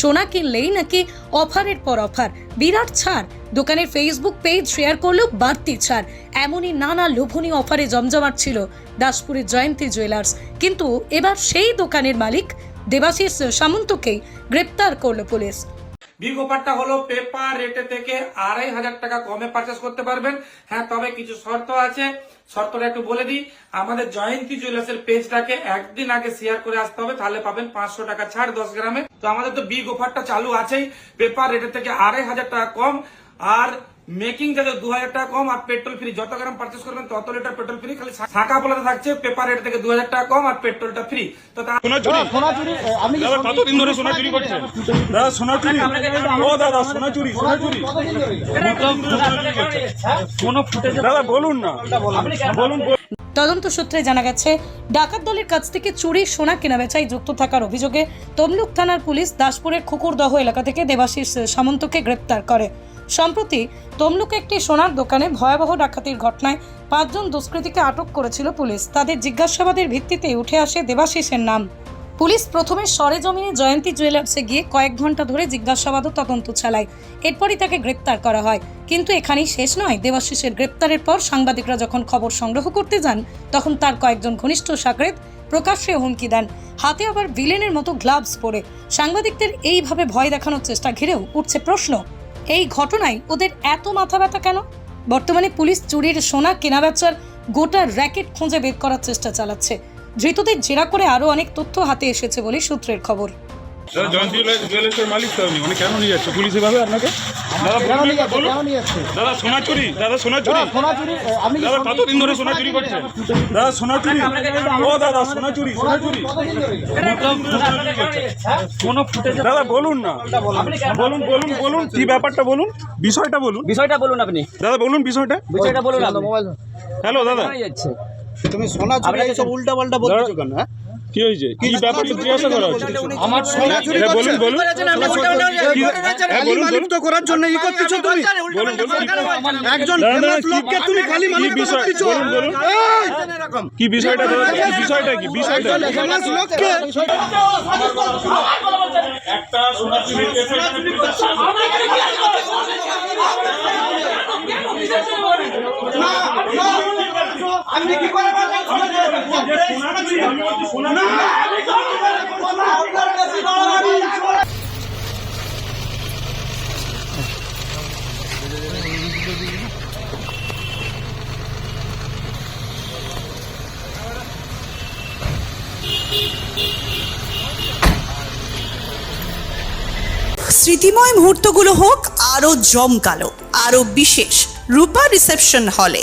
সোনা কিনলেই নাকি অফারের পর অফার। বিরাট ছাড়। দোকানের ফেসবুক পেজ শেয়ার করলেও বাড়তি ছাড়। এমনই নানা লোভনীয় অফারে জমজমাট ছিল দাসপুরের জয়ন্তী জুয়েলার্স কিন্তু এবার সেই দোকানের মালিক দেবাশিস সামন্তকেই গ্রেপ্তার করল পুলিশ। বিগ অফারটা হলো পেপার রেটে থেকে আড়াই হাজার টাকা কমে পারচেস করতে পারবেন। হ্যাঁ তবে কিছু শর্ত আছে। শর্তটা একটু বলে দিই। আমাদের জয়ন্তী জুয়েলার্সের পেজটাকে একদিন আগে শেয়ার করে আসতে হবে। তাহলে পাবেন পাঁচশো টাকা ছাড় দশ গ্রামে। তো আমাদের তো বিগ অফারটা চালু আছেই। পেপার রেটের থেকে আড়াই হাজার টাকা কম। আর মেকিং চার্জ দু হাজার টাকা কম আর পেট্রোল ফ্রি যত গ্রাম পার্চেস করবেন তত লিটার পেট্রোল ফ্রি খালি শাখা পোলাতে থাকছে পেপার রেট থেকে দু হাজার টাকা কম আর পেট্রোলটা ফ্রি তো কতদিন ধরে সোনা চুরি করছেন? দাদা সোনা চুরি। ও দাদা সোনা চুরি সোনা চুরি। দাদা বলুন না। বলুন। তদন্ত সূত্রে জানা গেছে, ডাকাত দলের কাছ থেকে চুরি, সোনা কেনাবেচায় যুক্ত থাকার অভিযোগে তমলুক থানার পুলিশ দাসপুরের খুকুরদহ এলাকা থেকে দেবাশিস সামন্তকে গ্রেপ্তার করে। সম্প্রতি তমলুকে একটি সোনার দোকানে ভয়াবহ ডাকাতির ঘটনায় পাঁচজন দুষ্কৃতীকে আটক করেছিল পুলিশ। তাদের জিজ্ঞাসাবাদের ভিত্তিতে উঠে আসে দেবাশিসের নাম। পুলিশ প্রথমে সরেজমিনে জয়ন্তী জুয়েলার্সে গিয়ে কয়েক ঘণ্টা ধরে জিজ্ঞাসাবাদ ও তদন্ত চালায়। এরপরই তাকে গ্রেপ্তার করা হয়। কিন্তু এখানেই শেষ নয়। দেবাশিসের গ্রেপ্তারের পর সাংবাদিকরা যখন খবর সংগ্রহ করতে যান, তখন তার কয়েকজন ঘনিষ্ঠ সাকরেত প্রকাশ্যে হুমকি দেন। হাতে আবার ভিলেনের মতো গ্লাভস পরে। সাংবাদিকদের এইভাবে ভয় দেখানোর চেষ্টা ঘিরেও উঠছে প্রশ্ন, এই ঘটনায় ওদের এত মাথা ব্যথা কেন? বর্তমানে পুলিশ চুরির সোনা কেনাবেচার গোটা র্যাকেট খুঁজে বের করার চেষ্টা চালাচ্ছে। ধৃতদের জেরা করে আরও অনেক তথ্য হাতে এসেছে বলে সূত্রের খবর। মালিক তো মানে কেন নিয়ে যাচ্ছে? পুলিশ এভাবে আপনাকে? দাদা কেন কেন দাদা সোনা চুরি দাদা সোনা চুরি দাদা, সোনা চুরি আমি কি দাদা কতদিন ধরে সোনা চুরি করছেন? দাদা সোনা চুরি ও দাদা সোনা চুরি সোনা চুরি কতদিন ধরে? দাদা বলুন না। বলুন বলুন বলুন। কি ব্যাপারটা বলুন? বিষয়টা বলুন। বিষয়টা বলুন আপনি। দাদা বলুন বিষয়টা। বিষয়টা বলুন হ্যালো দাদা। তুমি সোনা চুরি এইসব উল্টা পাল্টা বলছো কেন হ্যাঁ? কি হয়েছে? কি ব্যাপার জিজ্ঞাসা করা হচ্ছে? আমার সোনা চুরি বলুন বলুন। বলুন তো করার জন্য ই করতেছো তুমি? বলুন বলুন। একজন ফেমাস লোককে তুমি খালি কি মালিক বিষয়? করতেছো বলুন, বলুন। কি বিষয়টা কি বিষয়টা কি? বিষয়টা ফেমাস লোককে একটা সোনা চুরি আপনি কি করে স্মৃতিময় মুহূর্তগুলো হোক আরও জমকালো আরও বিশেষ। রূপা রিসেপশন হলে।